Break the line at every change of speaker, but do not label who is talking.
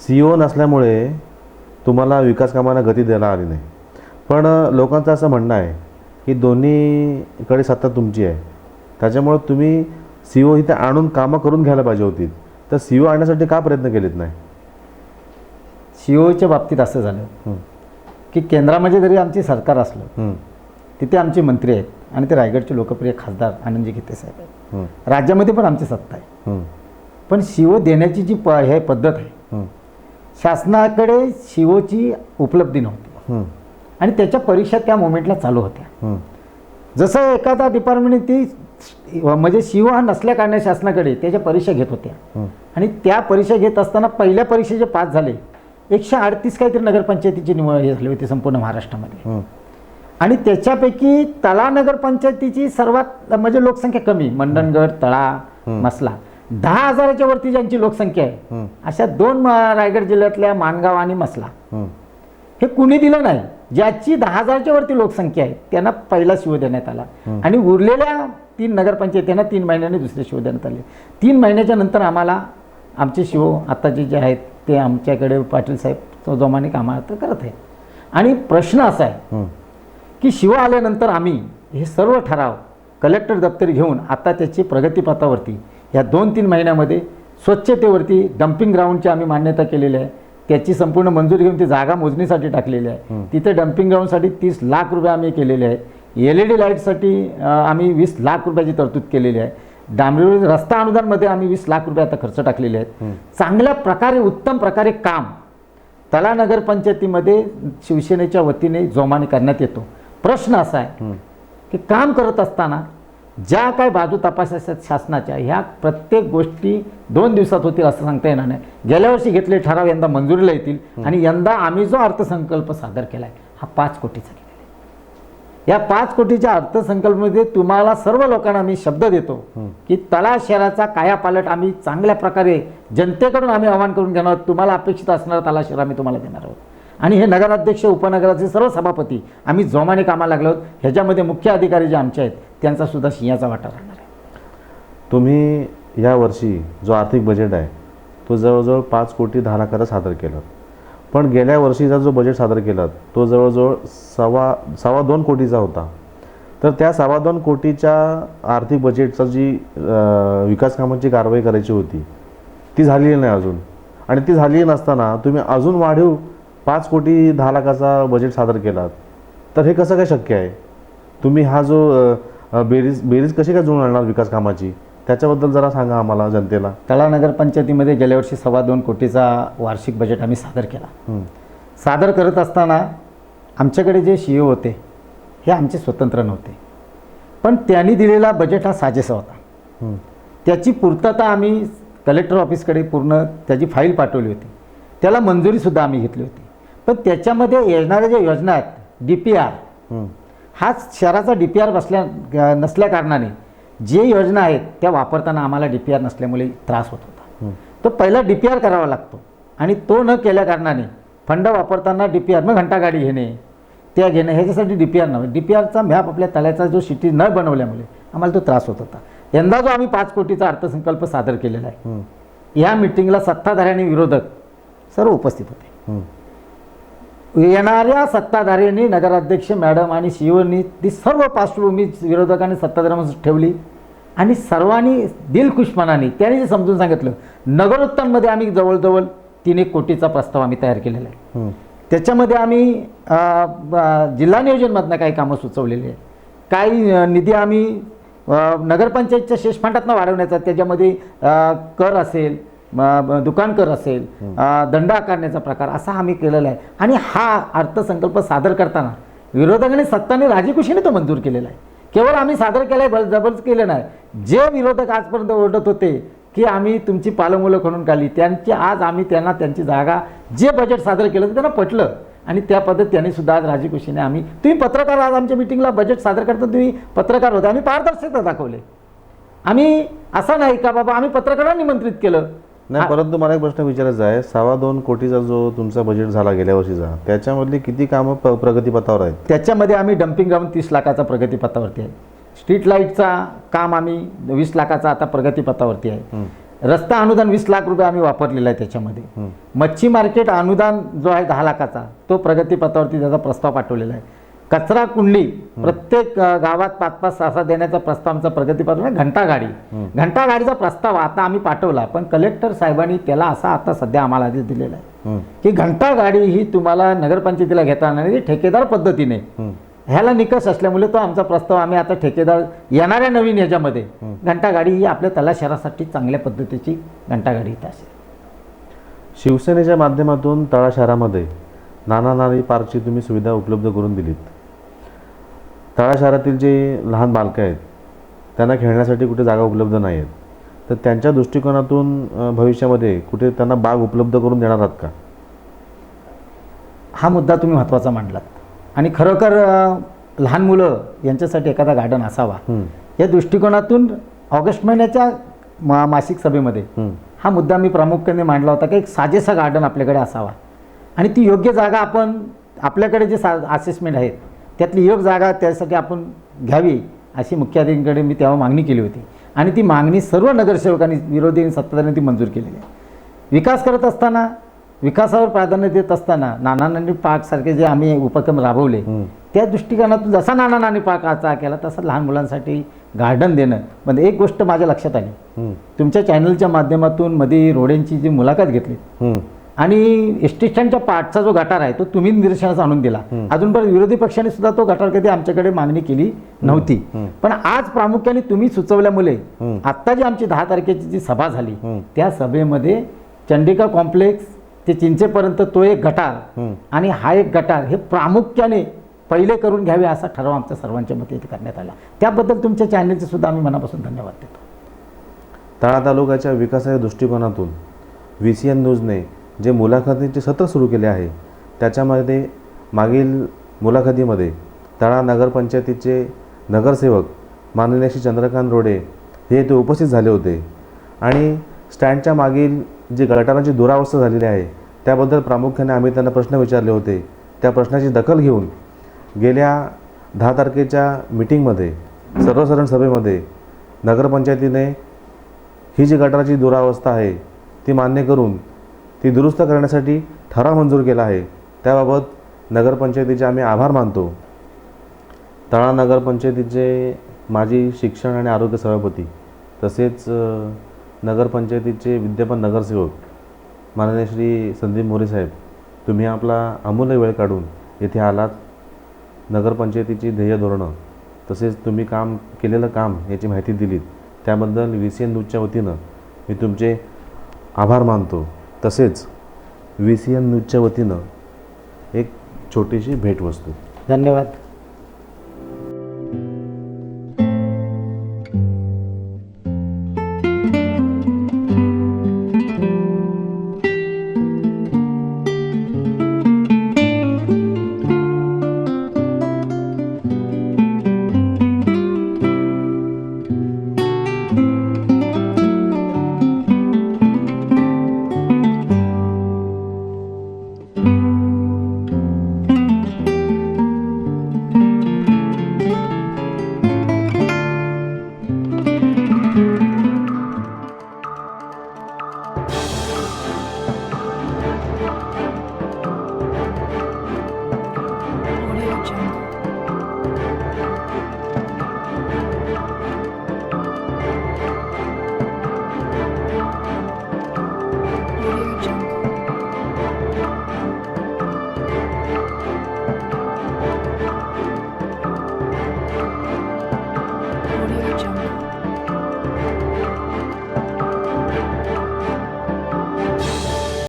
C ओ नसल्यामुळे तुम्हाला विकास कामांना गती देता आली नाही. पण लोकांचं असं म्हणणं आहे की दोन्हीकडे सत्ता तुमची आहे. त्याच्यामुळं तुम्ही सी ओ इथे आणून कामं करून घ्यायला पाहिजे होती. तर सी ओ आणण्यासाठी का प्रयत्न केलेत नाही?
सीओच्या बाबतीत असं झालं की केंद्रामध्ये जरी आमची सरकार असलं तिथे आमचे मंत्री आहेत आणि ते रायगडचे लोकप्रिय खासदार आनंदजी गीते साहेब आहेत. राज्यामध्ये पण आमची सत्ता आहे. पण शिवो देण्याची जी प हे पद्धत आहे शासनाकडे शिवोची उपलब्धी नव्हती. आणि त्याच्या परीक्षा त्या मोमेंटला चालू होत्या. जसं एखादा डिपार्टमेंट ती म्हणजे शिव हा नसल्या कारणे शासनाकडे त्याच्या परीक्षा घेत होत्या. आणि त्या परीक्षा घेत असताना पहिल्या परीक्षेचे पास झाले. एकशे अडतीस काहीतरी नगरपंचायतीची निवड हे झाली होती संपूर्ण महाराष्ट्रामध्ये. आणि त्याच्यापैकी तळा नगरपंचायतीची सर्वात म्हणजे लोकसंख्या कमी. मंडणगड तळा. मसला. दहा हजाराच्या वरती ज्यांची लोकसंख्या आहे अशा दोन रायगड जिल्ह्यातल्या माणगाव आणि मसला.
हं,
कुणी दिलं नाही ज्याची दहा हजारच्या वरती लोकसंख्या आहे त्यांना पहिला शिव देण्यात आला. आणि उरलेल्या तीन नगरपंचायतींना तीन महिन्याने दुसरे शिव देण्यात आले. तीन महिन्याच्या नंतर आम्हाला आमचे शिव आत्ताचे जे आहेत ते आमच्याकडे पाटील साहेब जोमाने कामं आता करत आहेत. आणि प्रश्न असा आहे की शिव आल्यानंतर आम्ही हे सर्व ठराव कलेक्टर दप्तरी घेऊन आता त्याची प्रगतीपथावरती या दोन तीन महिन्यामध्ये स्वच्छतेवरती डम्पिंग ग्राउंडची आम्ही मान्यता केलेली आहे त्याची संपूर्ण मंजुरी घेऊन ती जागा मोजणीसाठी टाकलेली आहे. तिथे डम्पिंग ग्राउंडसाठी तीस लाख रुपये आम्ही केलेले आहे एल ई डी लाईटसाठी आम्ही वीस लाख रुपयाची तरतूद केलेली आहे डांबरी रस्ता अनुदानमध्ये आम्ही वीस लाख रुपये आता खर्च टाकलेले आहेत. चांगल्या प्रकारे उत्तम प्रकारे काम तला नगरपंचायतीमध्ये शिवसेनेच्या वतीने जोमाने करण्यात येतो प्रश्न असा आहे. की काम करत असताना ज्या काय बाजू तपासायच्या शासनाच्या ह्या प्रत्येक गोष्टी दोन दिवसात होतील असं सांगता येणार नाही. गेल्या वर्षी घेतले ठराव यंदा मंजुरीला येतील. आणि यंदा आम्ही जो अर्थसंकल्प सादर केला आहे हा पाच कोटीचा केलेला आहे. या पाच कोटीच्या अर्थसंकल्पमध्ये तुम्हाला सर्व लोकांना मी शब्द देतो. की तळा शहराचा कायापालट आम्ही चांगल्या प्रकारे जनतेकडून आम्ही आवाहन करून घेणार आहोत. तुम्हाला अपेक्षित असणारा तळा शहर आम्ही तुम्हाला देणार आहोत. आणि हे नगराध्यक्ष उपनगराचे सर्व सभापती आम्ही जोमाने कामाला लागलो आहोत. ह्याच्यामध्ये मुख्य अधिकारी जे आमचे आहेत त्यांचा सुद्धा सिंहाचा वाटा राहणार आहे.
तुम्ही या वर्षी जो आर्थिक बजेट आहे तो जवळजवळ पाच कोटी दहा लाखाचा सादर केला. पण गेल्या वर्षीचा जो बजेट सादर केला तो जवळजवळ सव्वा सव्वा दोन कोटीचा होता. तर त्या सव्वा दोन कोटीच्या आर्थिक बजेटचा जी विकास कामांची कारवाई करायची होती ती झालेली नाही अजून. आणि ती झालेली नसताना तुम्ही अजून वाढीव पाच कोटी दहा लाखाचा बजेट सादर केलात. तर हे कसं काय शक्य आहे? तुम्ही हा जो बेरीज बेरीज कशी काय जुळून आणणार विकास कामाची? त्याच्याबद्दल जरा सांगा आम्हाला जनतेला.
तळा नगरपंचायतीमध्ये गेल्या वर्षी सव्वा दोन कोटीचा वार्षिक बजेट आम्ही सादर केला. सादर करत असताना आमच्याकडे जे सी होते हे आमचे स्वतंत्र नव्हते. पण त्यांनी दिलेला बजेट हा साजेसा होता. त्याची पूर्तता आम्ही कलेक्टर ऑफिसकडे पूर्ण त्याची फाईल पाठवली होती. त्याला मंजुरीसुद्धा आम्ही घेतली होती. पण त्याच्यामध्ये येणाऱ्या ज्या योजना आहेत डी पी आर
हं,
हा शहराचा डी पी आर बसल्या नसल्या कारणाने जे योजना आहेत त्या वापरताना आम्हाला डी पी आर नसल्यामुळे त्रास होत होता. तो पहिला डी पी आर करावा लागतो. आणि तो न केल्या कारणाने फंड वापरताना डी पी आर मग घंटागाडी घेणे त्या घेणे ह्याच्यासाठी डी पी आर नव्हे. डी पी आरचा मॅप आपल्या तळ्याचा जो सिटी न बनवल्यामुळे आम्हाला तो त्रास होत होता. यंदा जो आम्ही पाच कोटीचा अर्थसंकल्प सादर केलेला आहे या मिटिंगला सत्ताधारी आणि विरोधक सर्व उपस्थित होते. येणाऱ्या सत्ताधाऱ्यांनी नगराध्यक्ष मॅडम आणि शिवनी ती सर्व पार्श्वभूमी विरोधकांनी सत्ताधाऱ्यांमध्ये ठेवली. आणि सर्वांनी दिलखुशपणाने त्यांनी जे समजून सांगितलं नगरोत्तांमध्ये आम्ही जवळजवळ तीन एक कोटीचा प्रस्ताव आम्ही तयार केलेला आहे. त्याच्यामध्ये ब- जिल्हा नियोजनमधनं काही कामं सुचवलेली आहे काही निधी आम्ही नगरपंचायतच्या शेष फंडातनं वाढवण्याचा त्याच्यामध्ये कर असेल म- ब- दुकान कर असेल दंड आकारण्याचा प्रकार असा आम्ही केलेला आहे. आणि हा अर्थसंकल्प सादर करताना विरोधकांनी सत्ताने राजीखुशीने तो मंजूर केलेला आहे. केवळ आम्ही सादर केलं आहे जबरदस्त केलं नाही. जे विरोधक आजपर्यंत ओरडत होते की आम्ही तुमची पालमुलं खणून काढली त्यांची आज आम्ही त्यांना त्यांची जागा जे बजेट सादर केलं त्यांना पटलं. आणि त्या पद्धत त्यांनी सुद्धा आज राजीखुशीने आम्ही तुम्ही पत्रकार आज आमच्या मिटिंगला बजेट सादर करताना तुम्ही पत्रकार होते आम्ही पारदर्शकता दाखवले. आम्ही असं नाही का बाबा आम्ही पत्रकारांना निमंत्रित केलं.
नाही परंतु मला एक प्रश्न विचारायचा आहे. सव्वा दोन कोटीचा जो तुमचा बजेट झाला गेल्या वर्षीचा त्याच्यामधली किती कामं प्रगतीपथावर आहेत?
त्याच्यामध्ये आम्ही डम्पिंग ग्राउंड तीस लाखाचा प्रगतीपथावरती आहे. स्ट्रीट लाईटचा काम आम्ही वीस लाखाचा आता प्रगतीपथावरती आहे. रस्ता अनुदान वीस लाख रुपये आम्ही वापरलेला आहे त्याच्यामध्ये. मच्छी मार्केट अनुदान जो आहे दहा लाखाचा तो प्रगतीपथावरती त्याचा प्रस्ताव पाठवलेला आहे. कचरा कुंडली प्रत्येक गावात पाच पाच सहा सहा देण्याचा प्रस्ताव आमचा प्रगतीपथ आहे. घंटा गाडी घंटा गाडीचा प्रस्ताव आता आम्ही पाठवला पण कलेक्टर साहेबांनी त्याला असा आता सध्या आम्हाला आदेश दिलेला आहे. की घंटा गाडी ही तुम्हाला नगरपंचायतीला घेता येणार नाही ठेकेदार पद्धतीने. ह्याला निकष असल्यामुळे तो आमचा प्रस्ताव आम्ही आता ठेकेदार येणाऱ्या नवीन ह्याच्यामध्ये घंटा गाडी ही आपल्या तला शहरासाठी चांगल्या पद्धतीची घंटा गाडी इथं असेल.
शिवसेनेच्या माध्यमातून तळा शहरामध्ये नाना नानी पार्कची तुम्ही सुविधा उपलब्ध करून दिलीत. तळा शहरातील जे लहान बालकं आहेत त्यांना खेळण्यासाठी कुठे जागा उपलब्ध नाही आहेत तर त्यांच्या दृष्टिकोनातून भविष्यामध्ये कुठे त्यांना बाग उपलब्ध करून देणार आहात का?
हा मुद्दा तुम्ही महत्त्वाचा मांडलात. आणि खरोखर लहान मुलं यांच्यासाठी एखादा गार्डन असावा. या दृष्टिकोनातून ऑगस्ट महिन्याच्या मा मासिक सभेमध्ये
हं.
हा मुद्दा मी प्रामुख्याने मांडला होता की एक साजेसा गार्डन आपल्याकडे असावा. आणि ती योग्य जागा आपण आपल्याकडे जे सा असेसमेंट आहेत त्यातली योग्य जागा त्यासाठी आपण घ्यावी अशी मुख्याधिकाऱ्यांकडे मी तेव्हा मागणी केली होती आणि ती मागणी सर्व नगरसेवकांनी विरोधी आणि सत्ताधाऱ्यांनी ती मंजूर केलेली आहे विकास करत असताना विकासावर प्राधान्य देत असताना नाना नानी पार्कसारखे जे आम्ही उपक्रम राबवले. त्या दृष्टिकोनातून जसा नाना नानी पार्क आचा केला तसा लहान मुलांसाठी गार्डन देणं म्हणजे एक गोष्ट माझ्या लक्षात आली. तुमच्या चॅनलच्या माध्यमातून मध्ये रोडेंची जी मुलाखत घेतली. आणि एस टी स्टँडच्या पाठचा जो गटार आहे तो तुम्ही निदर्शनास आणून दिला. अजूनपर्यंत विरोधी पक्षाने सुद्धा तो गटार कधी आमच्याकडे मागणी केली नव्हती. पण आज प्रामुख्याने तुम्ही सुचवल्यामुळे. आत्ता जी आमची दहा तारखेची जी सभा झाली. त्या सभेमध्ये चंडिका कॉम्प्लेक्स ते चिंचेपर्यंत तो एक गटार. आणि हा एक गटार हे प्रामुख्याने पहिले करून घ्यावे असा ठराव आमच्या सर्वांच्या मते इथे करण्यात आला. त्याबद्दल तुमच्या चॅनलचे सुद्धा आम्ही मनापासून धन्यवाद देतो.
तळा तालुक्याच्या विकासाच्या दृष्टिकोनातून व्ही सी एन न्यूजने जे मुलाखतींचे सत्र सुरू केले आहे त्याच्यामध्ये मागील मुलाखतीमध्ये तळा नगरपंचायतीचे नगरसेवक माननीय श्री चंद्रकांत रोडे हे ते उपस्थित झाले होते. आणि स्टँडच्या मागील जी गटारांची दुरावस्था झालेली आहे त्याबद्दल प्रामुख्याने आम्ही त्यांना प्रश्न विचारले होते. त्या प्रश्नाची दखल घेऊन गेल्या दहा तारखेच्या मिटिंगमध्ये सर्वसाधारण सभेमध्ये नगरपंचायतीने ही जी गटाराची दुरावस्था आहे ती मान्य करून ती दुरुस्त करण्यासाठी ठराव मंजूर केला आहे. त्याबाबत नगरपंचायतीचे आम्ही आभार मानतो. तळा नगरपंचायतीचे माजी शिक्षण आणि आरोग्य सभापती तसेच नगरपंचायतीचे विद्यमान नगरसेवक माननीय श्री संदीप मोरे साहेब तुम्ही आपला अमूल्य वेळ काढून येथे आलात. नगरपंचायतीची ध्येय धोरणं तसेच तुम्ही काम केलेलं काम याची माहिती दिलीत. त्याबद्दल व्ही सी एन न्यूजच्या वतीनं मी तुमचे आभार मानतो. तसेच व्ही सी एन न्यूजच्या वतीनं एक छोटीशी भेटवस्तू.
धन्यवाद.